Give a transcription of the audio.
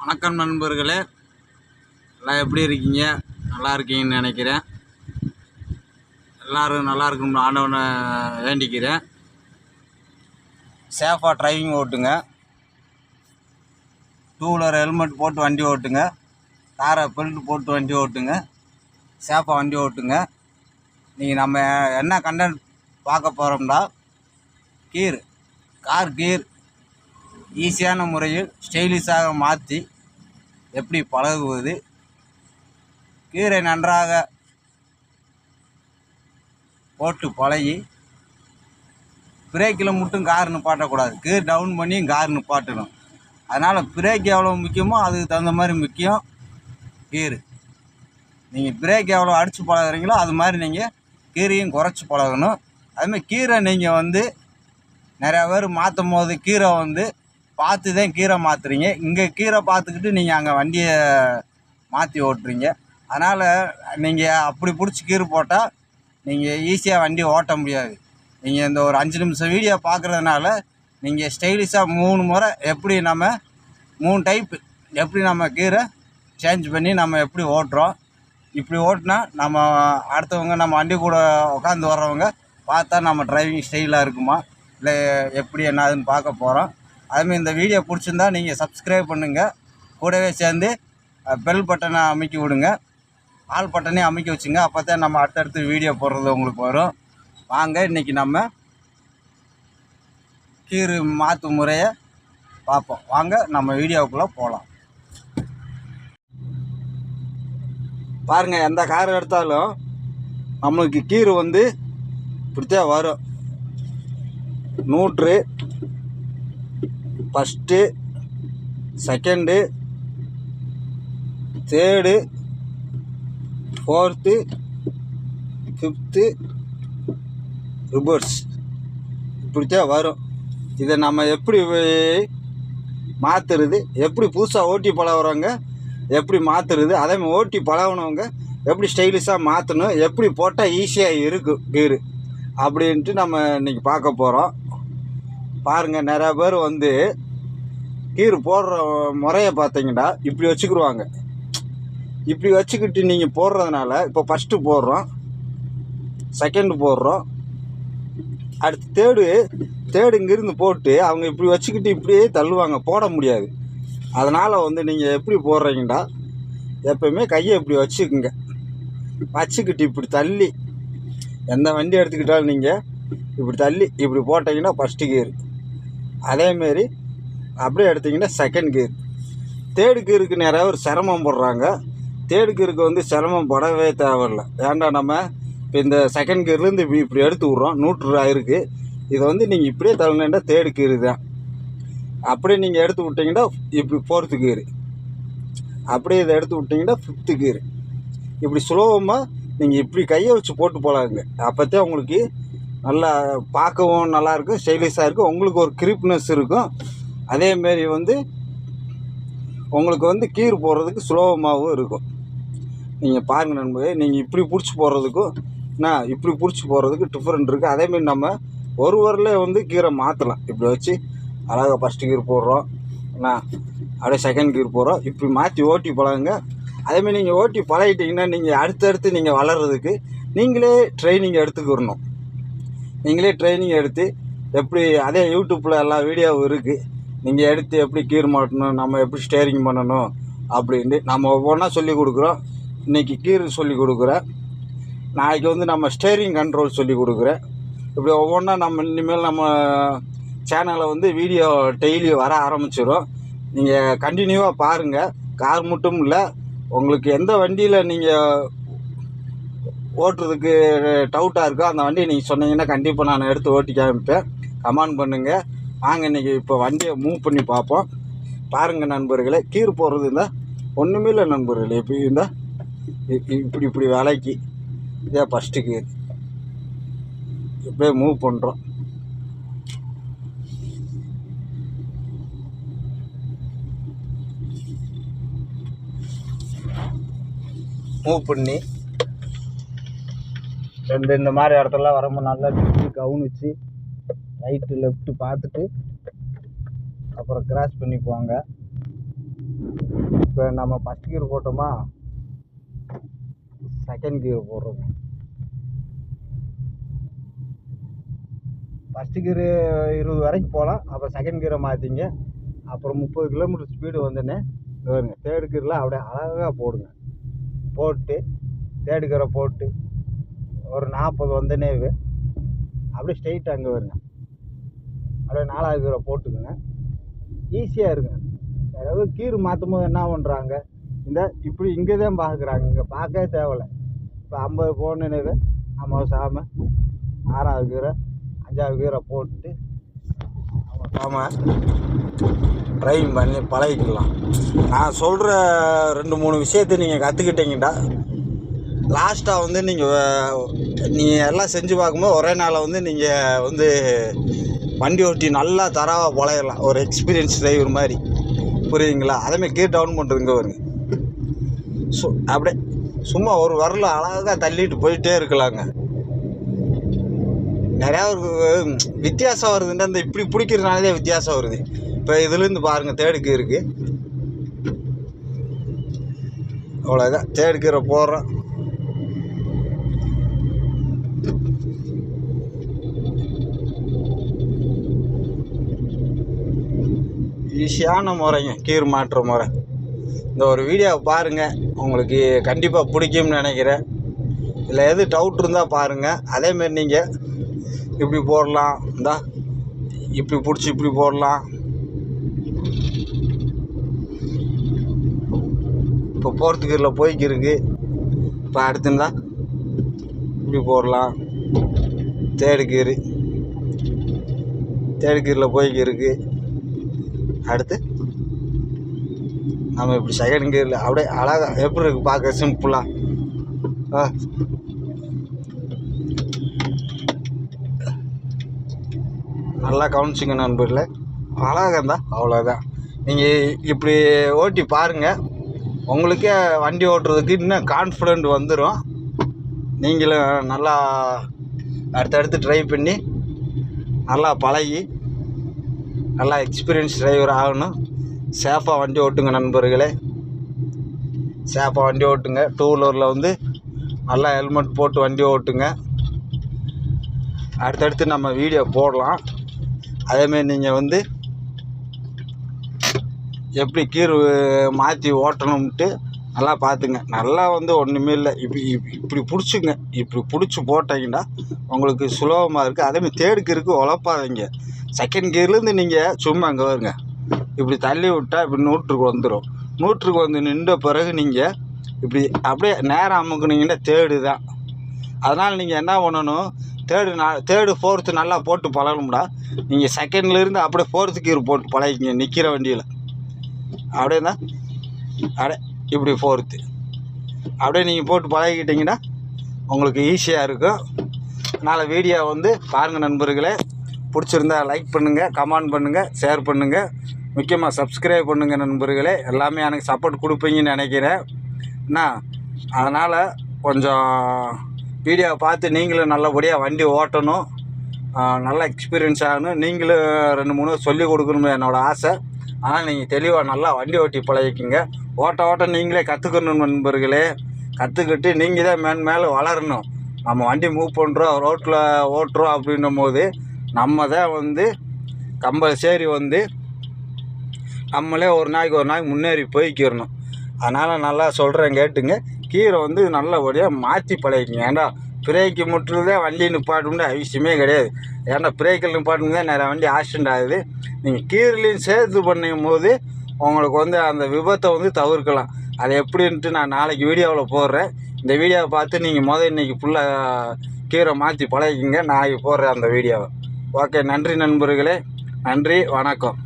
வணக்கம் நண்பர்களே. எல்லாம் எப்படி இருக்கீங்க? நல்லா இருக்கீங்கன்னு நினைக்கிறேன். எல்லோரும் நல்லா இருக்கணும்னு ஆண்டவனை வேண்டிக்கிறேன். சேஃபாக டிரைவிங் ஓட்டுங்க. டூ வீலர் ஹெல்மெட் போட்டு வண்டி ஓட்டுங்க. காரை பெல்ட் போட்டு வண்டி ஓட்டுங்க. சேஃபாக வண்டி ஓட்டுங்க. நீங்கள் நம்ம என்ன கண்டென்ட் பார்க்க போகிறோம்னா கீர் கார் கீர் ஈஸியான முறையில் ஸ்டைலிஷாக மாற்றி எப்படி பழகுவது? கீரை நன்றாக போட்டு பழகி பிரேக்கில் மட்டும் கார் நிப்பாட்டக்கூடாது கீர் டவுன் பண்ணி கார் நிப்பாட்டணும் அதனால் பிரேக் எவ்வளோ முக்கியமோ அதுக்கு தகுந்த மாதிரி முக்கியம் கீர். நீங்கள் பிரேக் எவ்வளோ அடித்து பழகுறீங்களோ அது மாதிரி நீங்கள் கீரையும் குறைச்சி பழகணும். அதுமாதிரி கீரை நீங்கள் வந்து நிறையா பேர் மாற்றும் போது கீரை வந்து பார்த்து தான் கீரை மாற்றுறீங்க இங்கே கீரை பார்த்துக்கிட்டு நீங்கள் அங்கே வண்டியை மாற்றி ஓட்டுறீங்க. அதனால் நீங்கள் அப்படி பிடிச்சி கீரை போட்டால் நீங்கள் ஈஸியாக வண்டி ஓட்ட முடியாது. நீங்கள் இந்த ஒரு அஞ்சு நிமிஷம் வீடியோ பார்க்குறதுனால நீங்கள் ஸ்டைலிஷாக மூணு முறை எப்படி நம்ம மூணு டைப் எப்படி நம்ம கீரை சேஞ்ச் பண்ணி நம்ம எப்படி ஓட்டுறோம். இப்படி ஓட்டினா நம்ம அடுத்தவங்க நம்ம வண்டி கூட உட்காந்து வர்றவங்க பார்த்தா நம்ம டிரைவிங் ஸ்டைலாக இருக்குமா? இல்லை எப்படி என்னதுன்னு பார்க்க போகிறோம் அதுமாதிரி இந்த வீடியோ பிடிச்சிருந்தா நீங்கள் சப்ஸ்கிரைப் பண்ணுங்கள் கூடவே சேர்ந்து பெல் பட்டனை அமைக்கி விடுங்க. ஆல் பட்டனையும் அமைக்க வச்சுங்க. அப்போ தான் நம்ம அடுத்தடுத்து வீடியோ போடுறது உங்களுக்கு வரும். வாங்க இன்றைக்கி நம்ம கீறு மாற்று முறையை பார்ப்போம். வாங்க நம்ம வீடியோவுக்குள்ளே போகலாம் பாருங்கள் எந்த கார் எடுத்தாலும் நம்மளுக்கு கீறு வந்து இப்படித்தான் வரும். நூற்று first second third fourth fifth reverse. இப்படித்தான் வரும். இதை நம்ம எப்படி மாற்றுறது எப்படி புதுசாக ஓட்டி பழகிறவங்க எப்படி மாற்றுறது அதேமாதிரி ஓட்டி பழகினவங்க எப்படி ஸ்டைலிஷாக மாற்றணும் எப்படி போட்டால் ஈஸியாக இருக்கும் கீரு அப்படின்ட்டு நம்ம இன்றைக்கி பார்க்க போகிறோம் பாருங்கள் நிறையா பேர் வந்து கீர் போடுற முறையை பார்த்தீங்கன்னா இப்படி வச்சுக்கிடுவாங்க இப்படி வச்சுக்கிட்டு நீங்கள் போடுறதுனால இப்போ ஃபஸ்ட்டு போடுறோம் செகண்டு போடுறோம் அடுத்து தேர்டு தேர்டு இங்கேருந்து போட்டு அவங்க இப்படி வச்சுக்கிட்டு இப்படியே தள்ளுவாங்க போட முடியாது. அதனால் வந்து நீங்கள் எப்படி போடுறீங்கடா எப்போயுமே கையை இப்படி வச்சுக்குங்க. வச்சுக்கிட்டு இப்படி தள்ளி எந்த வண்டி எடுத்துக்கிட்டாலும் நீங்கள் இப்படி தள்ளி இப்படி போட்டிங்கன்னா ஃபஸ்ட்டு கீர். அதேமாரி அப்படியே எடுத்திங்கன்னா செகண்ட் கீர் தேர்டு கீருக்கு நிறையா ஒரு சிரமம் போடுறாங்க. தேர்டு கீருக்கு வந்து சிரமம் படவே தேவையில்லை. ஏன்டா நம்ம இப்போ இந்த செகண்ட் கீர்லேருந்து இப்படி இப்படி எடுத்து விட்றோம். நூற்று ஆயிருக்கு இதை வந்து நீங்கள் இப்படியே தள்ளணுன்னா தேர்டு கீர் தான். அப்படியே நீங்கள் எடுத்து விட்டிங்கன்னா இப்படி ஃபோர்த்து கீர் அப்படியே இதை எடுத்து விட்டிங்கன்னா ஃபிஃப்த்து கீர் இப்படி சுலபமாக நீங்கள் இப்படி கையை வச்சு போட்டு போகலாங்க அப்போத்தே உங்களுக்கு நல்லா பார்க்கவும் நல்லாயிருக்கும் ஸ்டைலிஷாக இருக்கும் உங்களுக்கு ஒரு கிரிப்னஸ் இருக்கும். அதேமாரி வந்து உங்களுக்கு வந்து கீர் போடுறதுக்கு சுலபமாகவும் இருக்கும். நீங்கள் பாருங்கள் நண்பர்களே நீங்கள் இப்படி பிடிச்சி போடுறதுக்கும் என்ன இப்படி பிடிச்சி போடுறதுக்கு டிஃப்ரெண்ட் இருக்குது அதேமாரி நம்ம ஒரு வரலே வந்து கீரை மாற்றலாம் இப்படி வச்சு அழகாக ஃபஸ்ட்டு கீர் போடுறோம். என்ன அப்படியே செகண்ட் கீர் போடுறோம். இப்படி மாற்றி ஓட்டி பழகுங்க. அதேமாதிரி நீங்கள் ஓட்டி பழகிட்டிங்கன்னா நீங்கள் அடுத்தடுத்து நீங்கள் வளர்கிறதுக்கு நீங்களே ட்ரைனிங் எடுத்துக்கிடணும் நீங்களே ட்ரைனிங் எடுத்து எப்படி அதே யூடியூப்பில் எல்லா வீடியோவும் இருக்குது நீங்கள் எடுத்து எப்படி கீர் மாட்டணும் நம்ம எப்படி ஸ்டேரிங் பண்ணணும் அப்படின்ட்டு நம்ம ஒவ்வொன்றா சொல்லி கொடுக்குறோம். இன்றைக்கி கீர் சொல்லி கொடுக்குறேன். நாளைக்கு வந்து நம்ம ஸ்டேரிங் கண்ட்ரோல் சொல்லி கொடுக்குறேன். இப்படி ஒவ்வொன்றா நம்ம இனிமேல் நம்ம சேனலில் வந்து வீடியோ டெய்லி வர ஆரம்பிச்சிடும் நீங்கள் கண்டினியூவாக பாருங்கள் கார் மட்டும் இல்லை உங்களுக்கு எந்த வண்டியில் நீங்கள் ஓட்டுறதுக்கு டவுட்டாக இருக்கோ அந்த வண்டியை நீங்கள் சொன்னீங்கன்னா கண்டிப்பாக நான் எடுத்து ஓட்டி காமிப்பேன் கமெண்ட் பண்ணுங்கள் வாங்க இன்றைக்கி இப்போ வண்டியை மூவ் பண்ணி பார்ப்போம். பாருங்கள் நண்பர்களே கீர் போடுறது இருந்தால் ஒன்றுமே இல்லை நண்பர்களே இப்போ இருந்தால் இப்படி இப்படி வேலைக்கு. இதே ஃபஸ்ட்டு கீர். இப்படியே மூவ் பண்ணுறோம் மூவ் பண்ணி இந்த இந்த மாதிரி இடத்துலலாம் வரும்போது நல்லா சுற்றி கவனிச்சு ரைட்டு லெஃப்ட்டு பார்த்துட்டு அப்புறம் கிராஸ் பண்ணி போங்க. இப்போ நம்ம ஃபஸ்ட் கீர் போட்டோமா? செகண்ட் கியர் போடுறோம். ஃபஸ்ட்டு கீரு இருபது வரைக்கும் போகலாம். அப்புறம் செகண்ட் கீரை மாற்றிங்க அப்புறம் முப்பது கிலோமீட்டர் ஸ்பீடு வந்தோடனே வருங்க தேர்டு கியரில் அப்படியே அழகாக போடுங்க. போட்டு தேர்டு கீரை போட்டு ஒரு நாற்பது வந்தனே அப்படியே ஸ்ட்ரெயிட் அங்கே வருங்க. அப்படியே நாலாவது கீரை போட்டுக்குங்க. ஈஸியாக இருங்க. அதாவது கீர் மாற்றும் போது என்ன பண்ணுறாங்க இந்த இப்படி இங்கே தான் பார்க்குறாங்க இங்கே பார்க்கவே தேவையில்லை. இப்போ ஐம்பது போனது நம்ம சாமை ஆறாவது கீரை அஞ்சாவது கீரை போட்டு நம்ம ட்ரைவிங் பண்ணி பழகிக்கலாம். நான் சொல்கிற ரெண்டு மூணு விஷயத்தை நீங்கள் கற்றுக்கிட்டீங்கடா லாஸ்ட்டாக வந்து நீங்கள் நீங்கள் எல்லாம் செஞ்சு பார்க்கும்போது ஒரே நாளில் வந்து நீங்கள் வந்து வண்டி ஓட்டி நல்லா தரவாக பழையலாம். ஒரு எக்ஸ்பீரியன்ஸ் டிரைவர் மாதிரி. புரியுதுங்களா? அதேமாதிரி கீர் டவுன் பண்ணுறதுங்க வருங்க சு அப்படியே சும்மா ஒரு வரல அழகாக தள்ளிட்டு போயிட்டே இருக்கலாங்க. நிறையா ஒரு வித்தியாசம் வருதுன்ற இந்த இப்படி பிடிக்கிறதுனாலே வித்தியாசம் வருது. இப்போ இதுலேருந்து பாருங்கள் தேடுக்கு இருக்குது அவ்வளோதான் தேடுக்கிற போடுறோம். ஈஸியான முறைங்க கீர் மாற்று முறை. இந்த ஒரு வீடியோவை பாருங்கள் உங்களுக்கு கண்டிப்பாக பிடிக்கும்னு நினைக்கிறேன். இதில் எது டவுட் இருந்தால் பாருங்கள் அதேமாரி நீங்கள் இப்படி போடலாம் இந்தா இப்படி பிடிச்சி இப்படி போடலாம். இப்போ போகிறதுக்கு இல்லை போய்க்கு இருக்கு. இப்போ அடுத்துந்தா இப்படி போடலாம். தேடுக்கீர் தேடுக்கீரில் தேர்டு கீரில் போய்க்கு அடுத்து நம்ம இப்படி செகண்ட் கியரில் அப்படியே அழகாக எப்படி இருக்குது பார்க்க? சிம்பிளாக ஆ. நல்லா கவனிச்சிங்க நண்பர்களே. அழகாக அவ்வளோதான் நீங்கள் இப்படி ஓட்டி பாருங்கள் உங்களுக்கே வண்டி ஓட்டுறதுக்கு இன்னும் கான்ஃபிடென்ட் வந்துடும் நீங்களும் நல்லா அடுத்தடுத்து ட்ரை பண்ணி நல்லா பழகி நல்லா எக்ஸ்பீரியன்ஸ் டிரைவர் ஆகணும். சேஃபாக வண்டி ஓட்டுங்க நண்பர்களே. சேஃபாக வண்டி ஓட்டுங்க. டூ வீலரில் வந்து நல்லா ஹெல்மெட் போட்டு வண்டி ஓட்டுங்க. அடுத்தடுத்து நம்ம வீடியோ போடலாம். அதேமாரி நீங்கள் வந்து எப்படி கீர் மாற்றி ஓட்டணும்ட்டு நல்லா பார்த்துங்க. நல்லா வந்து ஒன்றுமே இல்லை. இப்படி இப்படி இப்படி பிடிச்சிங்க. இப்படி பிடிச்சி போட்டீங்கன்னா உங்களுக்கு சுலபமாக இருக்குது அதேமாதிரி தேடுக்கு கீருக்கு உழப்பாதீங்க. செகண்ட் கியர்லேருந்து நீங்கள் சும்மா அங்கே வருங்க. இப்படி தள்ளி விட்டால் இப்படி நூற்றுக்கு வந்துடும் நூற்றுக்கு வந்து நின்ற பிறகு நீங்கள் இப்படி அப்படியே நேரம் அமுக்குனீங்கன்னா தேடு தான். அதனால் நீங்கள் என்ன பண்ணணும்? தேர்டு நான் தேர்டு ஃபோர்த்து நல்லா போட்டு பழகணும்டா. நீங்கள் செகண்ட்லேருந்து அப்படியே ஃபோர்த்து கீர் போட்டு பழகிங்க நிற்கிற வண்டியில். அப்படியே தான் அப்படியே இப்படி ஃபோர்த்து அப்படியே நீங்கள் போட்டு பழகிக்கிட்டிங்கன்னா உங்களுக்கு ஈஸியாக இருக்கும். அதனால் வீடியோ வந்து பாருங்கள் நண்பர்களே. பிடிச்சிருந்தா லைக் பண்ணுங்கள் கமெண்ட் பண்ணுங்கள் ஷேர் பண்ணுங்கள் முக்கியமாக சப்ஸ்கிரைப் பண்ணுங்கள் நண்பர்களே. எல்லாமே எனக்கு சப்போர்ட் கொடுப்பீங்கன்னு நினைக்கிறேன். என்ன அதனால் கொஞ்சம் வீடியோவை பார்த்து நீங்களும் நல்லபடியாக வண்டி ஓட்டணும். நல்லா நல்ல எக்ஸ்பீரியன்ஸ் ஆகணும். நீங்களும் ரெண்டு மூணு சொல்லிக் கொடுக்கணும் என்னோட ஆசை. ஆனால் நீங்கள் தெளிவாக நல்லா வண்டி ஓட்டி பழகிக்குங்க. ஓட்ட ஓட்ட நீங்களே கற்றுக்கணும் நண்பர்களே. கற்றுக்கிட்டு நீங்கள் தான் மேன் மேலே வளரணும். நம்ம வண்டி மூவ் பண்ணுறோம் ரோட்டில் ஓட்டுறோம் அப்படின்னும் போது நம்ம தான் வந்து கம்பல்சரி வந்து நம்மளே ஒரு நாளைக்கு ஒரு நாளைக்கு முன்னேறி போய்க்கிறணும். அதனால் நல்லா சொல்கிறேன் கேட்டுங்க. கீரை வந்து நல்லபடியாக மாற்றி பழகிக்கங்க. ஏன்டா பிரேக்கு முட்டுறதே வண்டி நிப்பாட்டணும்னு அவசியமே கிடையாது. ஏன்னா பிரேக்கில் நிப்பாட்டணும் தான் நிறையா வண்டி ஆக்சிடென்ட் ஆகுது. நீங்கள் கீரிலையும் சேர்த்து பண்ணும் போது உங்களுக்கு வந்து அந்த விபத்தை வந்து தவிர்க்கலாம். அது எப்படின்ட்டு நான் நாளைக்கு வீடியோவில் போடுறேன். இந்த வீடியோவை பார்த்து நீங்கள் முதல் இன்றைக்கி ஃபுல்லாக கீரை மாற்றி பழகிக்கிங்க. நாளைக்கு போடுறேன் அந்த வீடியோவை. ஓகே நன்றி நண்பர்களே. நன்றி வணக்கம்.